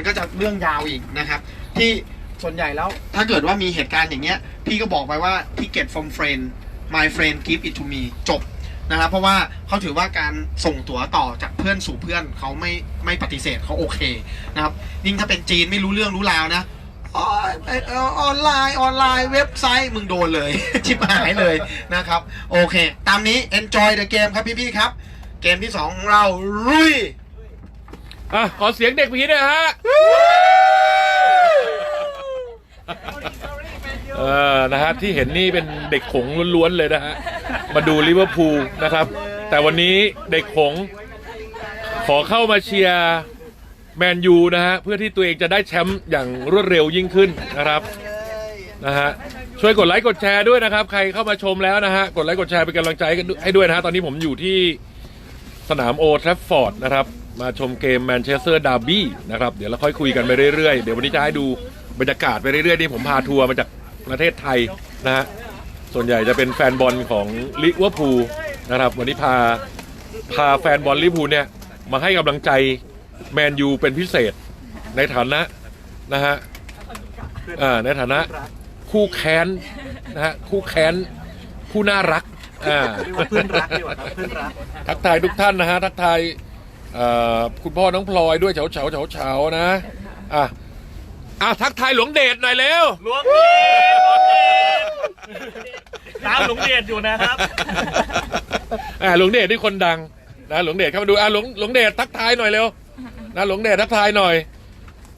มันก็จะเรื่องยาวอีกนะครับ ที่ส่วนใหญ่แล้วถ้าเกิดว่ามีเหตุการณ์อย่างเงี้ย พี่ก็บอกไปว่า ticket from friend my friend give it to me จบนะครับ เพราะว่าเขาถือว่าการส่งตั๋วต่อจากเพื่อนสู่เพื่อนเขาไม่ไม่ปฏิเสธเขาโอเคนะครับ ยิ่งถ้าเป็นจีนไม่รู้เรื่องรู้ราวนะออนไลน์ออนไลน์เว็บไซต์มึงโดนเลย ชิบหายเลยนะครับ โอเค ตามนี้ enjoy the game ครับพี่ๆครับ เกมที่สองของเราลุย อะขอเสียงเด็กผีหน่อยฮะเออนะฮะที่เห็นนี่เป็นเด็กขงล้วนๆเลยนะฮะมาดูลิเวอร์พูลนะครับ แต่วันนี้เด็กขงขอเข้ามาเชียร์แมนยูนะฮะเพื่อที่ตัวเองจะได้แชมป์อย่างรวดเร็วยิ่งขึ้นนะครับนะฮะช่วยกดไลค์กดแชร์ด้วยนะครับ ใครเข้ามาชมแล้วนะฮะกดไลค์กดแชร์เป็นกำลังใจให้ด้วยนะฮะตอนนี้ผมอยู่ที่สนามโอทรัฟฟอร์ดนะครับ มาชมเกมแมนเชสเตอร์ดาร์บี้นะครับเดี๋ยวเราค่อยคุยกันไปเรื่อยๆ เดี๋ยววันนี้จะให้ดูบรรยากาศไปเรื่อยๆนี่ผมพาทัวร์มาจากประเทศไทยนะฮะส่วนใหญ่จะเป็นแฟนบอลของลิเวอร์พูลนะครับวันนี้พาพาแฟนบอลลิเวอร์พูลเนี่ยมาให้กำลังใจแมนยูเป็นพิเศษในฐานะนะฮะอ่าในฐานะคู่แค้นนะฮะคู่แค้นผู้น่ารักอ่าเพื่อนรักดีกว่าครับเพื่อนรักทักทายทุกท่านนะฮะทักทายเอ่อ คุณพ่อน้องพลอยด้วยเฉาเฉาเฉาเฉาๆนะอะอะทักทายหลวงเดชหน่อยเร็วหลวงเดชตามหลวงเดชอยู่นะครับอะหลวงเดชนี่คนดังนะหลวงเดชเข้ามาดูอะหลวงหลวงเดชทักทายหน่อยเร็วนะหลวงเดชทักทายหน่อย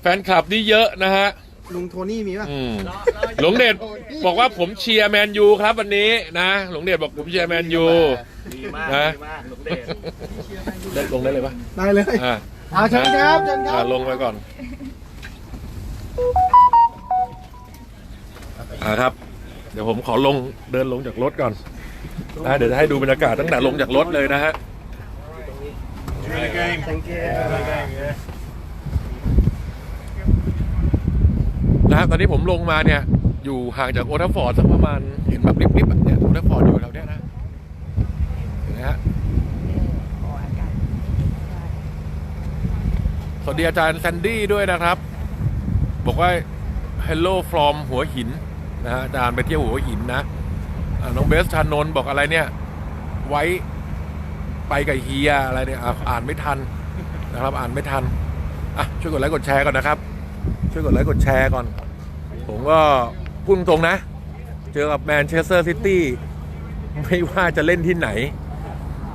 แฟนคลับนี่เยอะนะฮะ ลุงโทนี่มีป่ะอืมหลวงเดชบอกว่าผมเชียร์แมนยูครับวันนี้นะหลวงเดชบอกผมเชียร์แมนยู ดีมากนะ ดีมากหลวงเดชได้ลงได้เลยปะได้เลย อะเอาเชิญครับเชิญคอะรับลงไปก่อนอ่าครับ เดี๋ยวผมขอลงเดินลงจากรถก่อนนะเดี๋ยวจะให้ดูบรรยากาศตั้งแต่ลงจากรถเลยนะฮะนะะตอนนี้ผมลงมาเนี่ย อยู่ห่างจากโอทัฟฟอร์ดสักประมาณเห็นแบบริบๆเนี่ยโอทัฟฟอร์ดอยู่แถวเนี้ยนะเห็นไหมฮะสวัสดีอาจารย์แซนดี้ด้วยนะครับ บอกว่า Hello from หัวหินนะฮะอาจารย์ไปเที่ยวหัวหินนะน้องเบสชานนท์บอกอะไรเนี่ย ไว้ไปกับเฮียอะไรเนี่ยอะอ่านไม่ทันนะครับ อ่านไม่ทันอะช่วยกดไลค์กดแชร์ก่อนนะครับ ช่วยกดไลค์กดแชร์ก่อน ผมก็พูดตรงนะ เจอกับแมนเชสเตอร์ซิตี้ไม่ว่าจะเล่นที่ไหน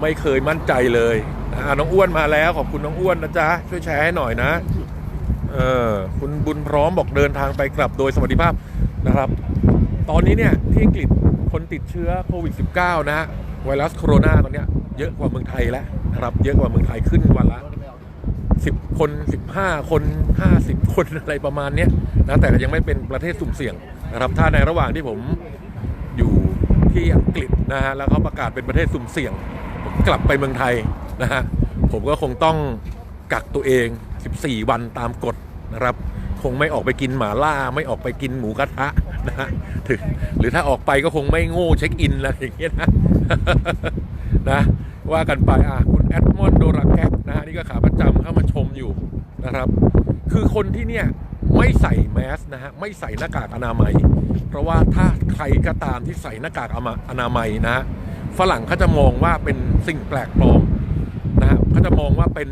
ไม่เคยมั่นใจเลยนะน้องอ้วนมาแล้วขอบคุณน้องอ้วนนะจ๊ะ ช่วยแชร์ให้หน่อยนะ เออคุณบุญพร้อมบอกเดินทางไปกลับโดยสวัสดิภาพนะครับ ตอนนี้เนี่ย ที่อังกฤษคนติดเชื้อโควิด -19 นะฮะไวรัสโคโรนาตอนเนี้ยเยอะกว่าเมืองไทยแล้วนะครับ เยอะกว่าเมืองไทยขึ้นวันละ 10คน15คน50คนอะไรประมาณเนี้ยนะแต่ยังไม่เป็นประเทศสุ่มเสี่ยงนะครับถ้าในระหว่างที่ผมอยู่ที่อังกฤษนะฮะแล้วเขาประกาศเป็นประเทศสุ่มเสี่ยงผมกลับไปเมืองไทยนะฮะผมก็คงต้องกักตัวเอง 14 วันตามกฎนะครับคงไม่ออกไปกินหมาล่าไม่ออกไปกินหมูกระทะนะฮะถึงหรือถ้าออกไปก็คงไม่โง่เช็คอินอะไรอย่างเงี้ยนะนะว่ากันไปอะ แอดมอนโดราแกกนะฮะนี่ก็ขาประจำเข้ามาชมอยู่นะครับ คือคนที่เนี่ยไม่ใส่แมสนะฮะไม่ใส่หน้ากากอนามัย เพราะว่าถ้าใครก็ตามที่ใส่หน้ากากอนามัยนะฝรั่งเขาจะมองว่าเป็นสิ่งแปลกปลอมนะฮะเขาจะมองว่าเป็น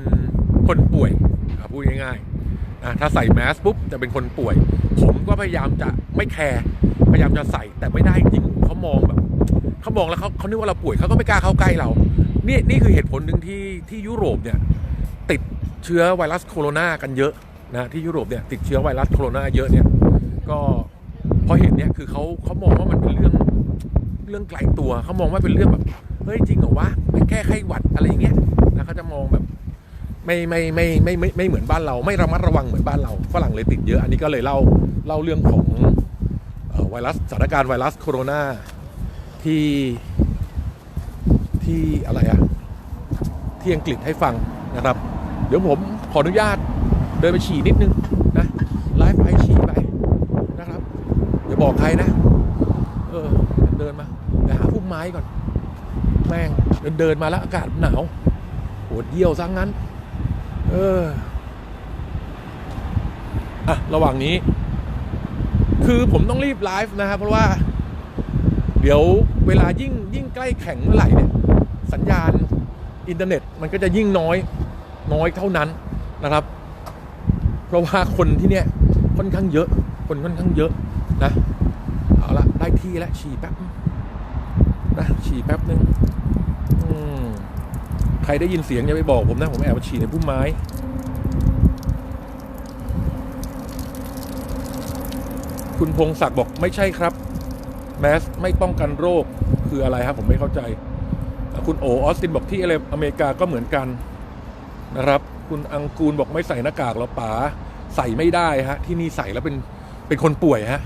คนป่วยอะพูดง่ายๆนะถ้าใส่แมสปุ๊บจะเป็นคนป่วย ผมก็พยายามจะไม่แคร์พยายามจะใส่แต่ไม่ได้จริงเขามองแบบเขามองแล้วเขาเขานึกว่าเราป่วยเขาก็ไม่กล้าเข้าใกล้เรา นี่นี่คือเหตุผลหนึ่งที่ที่ยุโรปเนี่ยติดเชื้อไวรัสโคโรนากันเยอะนะที่ยุโรปเนี่ยติดเชื้อไวรัสโคโรนาเยอะเนี่ยก็พอเห็นเนี่ยคือเขาเขามองว่ามันเป็นเรื่องเรื่องไกลตัวเขามองว่าเป็นเรื่องแบบเฮ้ยจริงเหรอวะแค่ไข้หวัดอะไรอย่างเงี้ยนะเขาจะมองแบบไม่ไม่ไม่ไม่ไม่ไม่เหมือนบ้านเรา ไม่ระมัดระวังเหมือนบ้านเราฝรั่งเลยติดเยอะอันนี้ก็เลยเล่าเล่าเรื่องของไวรัสสถานการณ์ไวรัสโคโรนาที่ ที่อะไรอะที่อังกฤษให้ฟังนะครับ เดี๋ยวผมขออนุญาตเดินไปฉี่นิดนึงนะไลฟ์ไปฉี่ไปนะครับอย่าบอกใครนะ เออเดินมาไปหาพุ่มไม้ก่อน แม่งเดินเดินมาแล้วอากาศหนาวปวดเยี่ยวซะงั้น เอออะระหว่างนี้ คือผมต้องรีบไลฟ์นะครับเพราะว่า เดี๋ยวเวลายิ่งยิ่งใกล้แข่งเมื่อไหร่เนี่ย สัญญาณอินเทอร์เน็ตมันก็จะยิ่งน้อยน้อยเท่านั้นนะครับ เพราะว่าคนที่เนี่ยค่อนข้างเยอะ คนค่อนข้างเยอะนะเอาละได้ที่แล้วฉี่แป๊บนะฉี่แป๊บนึงใครได้ยินเสียงอย่าไปบอกผมนะ ผมแอบฉี่ในพุ่มไม้คุณพงศักดิ์บอกไม่ใช่ครับ แมสไม่ป้องกันโรคคืออะไรครับผมไม่เข้าใจ คุณโอออสตินบอกที่อะไรอเมริกาก็เหมือนกันนะครับ คุณอังกูลบอกไม่ใส่หน้ากากแล้วป๋าใส่ไม่ได้ฮะที่นี่ใส่แล้วเป็นเป็นคนป่วยฮะ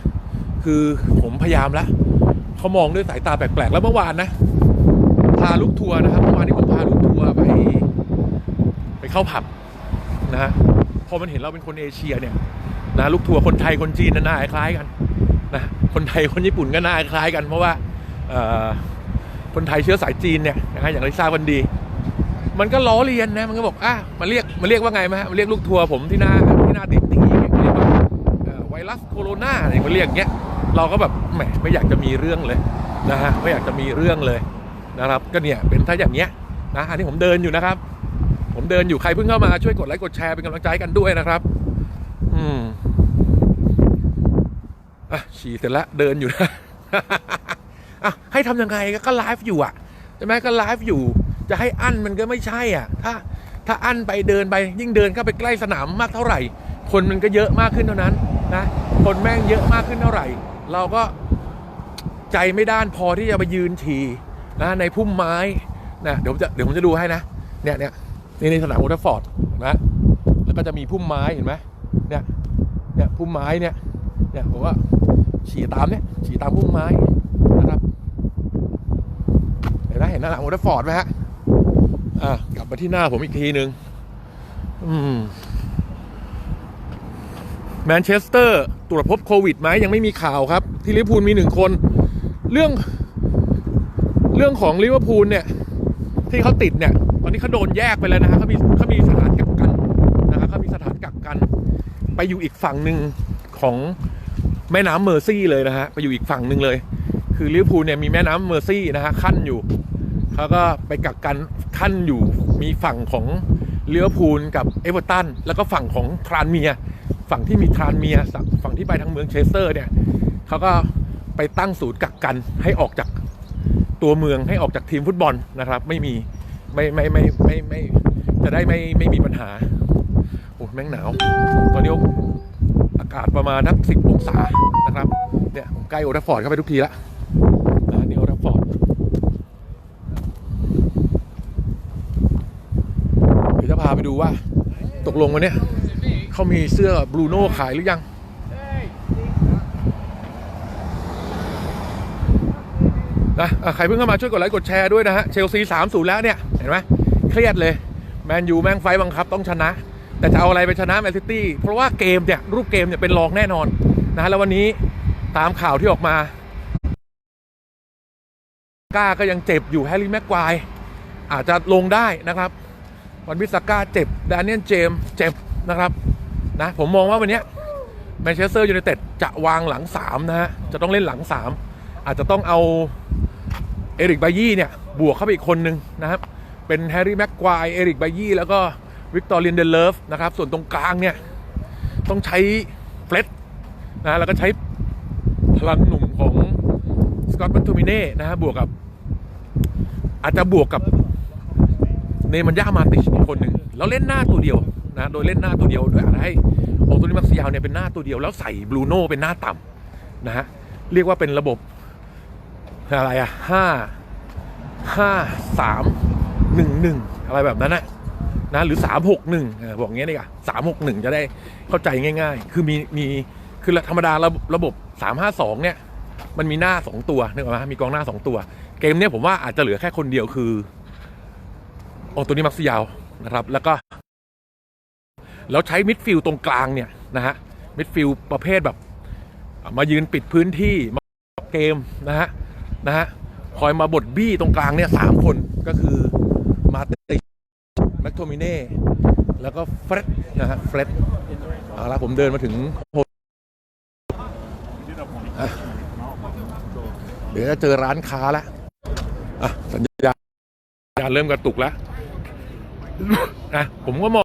คือผมพยายามแล้วเขามองด้วยสายตาแปลกๆ แล้วเมื่อวานนะ พาลูกทัวร์นะครับเมื่อวานนี้ผมพาลูกทัวร์ไป ไปเข้าผับนะฮะพอมันเห็นเราเป็นคนเอเชียเนี่ยนะลูกทัวร์คนไทยคนจีนน่าคล้ายกันนะคนไทยคนญี่ปุ่นก็น้าคล้ายกันเพราะว่าเอ่อ คนไทยเชื้อสายจีนเนี่ยนะฮะอย่างที่ทราบกันดี มันก็ล้อเลียนนะมันก็บอกอะมาเรียกมาเรียกว่าไงมาฮะมาเรียกลูกทัวร์ผมที่หน้าที่หน้าติดตีเรียกว่าไวรัสโคโรนาอะไรมาเรียกอย่างเงี้ยเราก็แบบแหมไม่อยากจะมีเรื่องเลยนะฮะไม่อยากจะมีเรื่องเลยนะครับ ก็เนี่ยเป็นถ้าอย่างเงี้ยนะอันนี้ผมเดินอยู่นะครับ ผมเดินอยู่ใครเพิ่งเข้ามาช่วยกดไลค์กดแชร์เป็นกำลังใจกันด้วยนะครับ อืมอะฉี่เสร็จแล้วเดินอยู่นะ ให้ทำยังไงก็ไลฟ์อยู่อะใช่ไหมก็ไลฟ์อยู่ จะให้อั้นมันก็ไม่ใช่อะ ถ้าถ้าอั้นไปเดินไปยิ่งเดินเข้าไปใกล้สนามมากเท่าไหร่ คนมันก็เยอะมากขึ้นเท่านั้นนะคนแม่งเยอะมากขึ้นเท่าไหร่ เราก็ใจไม่ด้านพอที่จะไปยืนฉี่นะในพุ่มไม้นะเดี๋ยวผมจะเดี๋ยวผมจะดูให้นะเนี่ยเนี่ยนี่ในสนามอลด์แทราฟฟอร์ดนะแล้วก็จะมีพุ่มไม้เห็นไหมเนี่ยเนี่ยพุ่มไม้เนี่ยเนี่ยผมว่าฉี่ตามเนี่ยฉี่ตามพุ่มไม้นะครับ เห็นไหมเห็นหน้าหลังโอลด์แทราฟอร์ดไหมฮะอะกลับมาที่หน้าผมอีกทีหนึ่งอืมแมนเชสเตอร์ตรวจพบโควิดไหมยังไม่มีข่าวครับ ที่ลิเวอร์พูลมีหนึ่งคน เรื่อง เรื่องของลิเวอร์พูลเนี่ย ที่เขาติดเนี่ย ตอนนี้เขาโดนแยกไปแล้วนะฮะเขามีเขามีสถานกักกันนะครับเขามีสถานกักกัน ไปอยู่อีกฝั่งหนึ่งของแม่น้ำเมอร์ซี่เลยนะฮะไปอยู่อีกฝั่งหนึ่งเลย คือลิเวอร์พูลเนี่ยมีแม่น้ำเมอร์ซี่นะฮะขั้นอยู่ เขาก็ไปกักกันขั้นอยู่มีฝั่งของเลิเวอพูลกับเอเวอร์ตันแล้วก็ฝั่งของทรานเมีย ฝั่งที่มีทรานเมียฝั่งที่ไปทางเมืองเชสเตอร์เนี่ยเขาก็ไปตั้งศูนย์กักกันให้ออกจากตัวเมืองให้ออกจากทีมฟุตบอลนะครับ ไม่มีไม่ไม่ไม่ไม่ไม่จะได้ไม่ไม่มีปัญหาโอ้แม่งหนาว ตอนนี้อากาศประมาณนักสิบองศานะครับเนี่ยใกล้โอทัฟฟอร์ดเข้าไปทุกทีละนี่โอทัฟฟอร์ดเดี๋ยว จะพาไปดูว่า ตกลงวันนี้เขามีเสื้อบรูโน่ขายหรือยัง นะใครเพิ่งเข้ามาช่วยกดไลค์กดแชร์ด้วยนะฮะ เชลซีสามศูนย์แล้วเนี่ย เห็นไหมเครียดเลย แมนยูแม่งไฟบังคับต้องชนะ แต่จะเอาอะไรไปชนะแมนซิตี้ เพราะว่าเกมเนี่ย รูปเกมเนี่ยเป็นรองแน่นอนนะฮะแล้ววันนี้ตามข่าวที่ออกมา ก้าก็ยังเจ็บอยู่แฮร์รี่แม็กควายอาจจะลงได้นะครับ วันบิสก้าเจ็บดานิเอลเจมส์เจ็บนะครับนะผมมองว่าวันนี้แมนเชสเตอร์ยูไนเต็ดจะวางหลัง3นะฮะจะต้องเล่นหลัง 3 อาจจะต้องเอาเอริกบายี่เนี่ยบวกเข้าไปอีกคนนึงนะครับเป็นแฮร์รี่แม็กควายเอริกบายี่แล้วก็วิกตอร์เลียนเดเลฟนะครับส่วนตรงกลางเนี่ยต้องใช้เฟล็ดนะแล้วก็ใช้พลังหนุ่มของสกอตต์แมคโทมิเน่นะฮะบวกกับ อาจจะบวกกับ เนมันย่ามาติชอีกคนหนึ่งแล้วเล่นหน้าตัวเดียวนะโดยเล่นหน้าตัวเดียวโดยอาจจะให้โอโตนิมักซิยาวเนี่ยเป็นหน้าตัวเดียว แล้วใส่บรูโน่เป็นหน้าต่ำนะฮะเรียกว่าเป็นระบบอะไรอะห้าห้าสามหนึ่งหนึ่งอะไรแบบนั้นนะนะหรือสามหกหนึ่งบอกงี้ดีกว่าสามหกหนึ่งจะได้เข้าใจง่าย ๆ คือมีมีคือธรรมดาระระบบสามห้าสองเนี่ยมันมีหน้าสองตัวนึกออกไหมมีกองหน้าสองตัว เกมเนี้ยผมว่าอาจจะเหลือแค่คนเดียวคือ โอตัวนี้มักซิยาวนะครับ แล้วก็ แล้วใช้มิดฟิลตรงกลางเนี่ยนะฮะมิดฟิลประเภทแบบ มายืนปิดพื้นที่มาเกมนะฮะนะฮะคอยมาบดบี้ตรงกลางเนี่ยสามคนก็คือมาติแมคโทมิเน่แล้วก็เฟร็ดนะฮะเฟร็ดเอาละผมเดินมาถึงโเดี๋ยวจะเจอร้านค้าแล้ว อะ สัญญาสัญญาณเริ่มกระตุกแล้ว นะผมก็มอง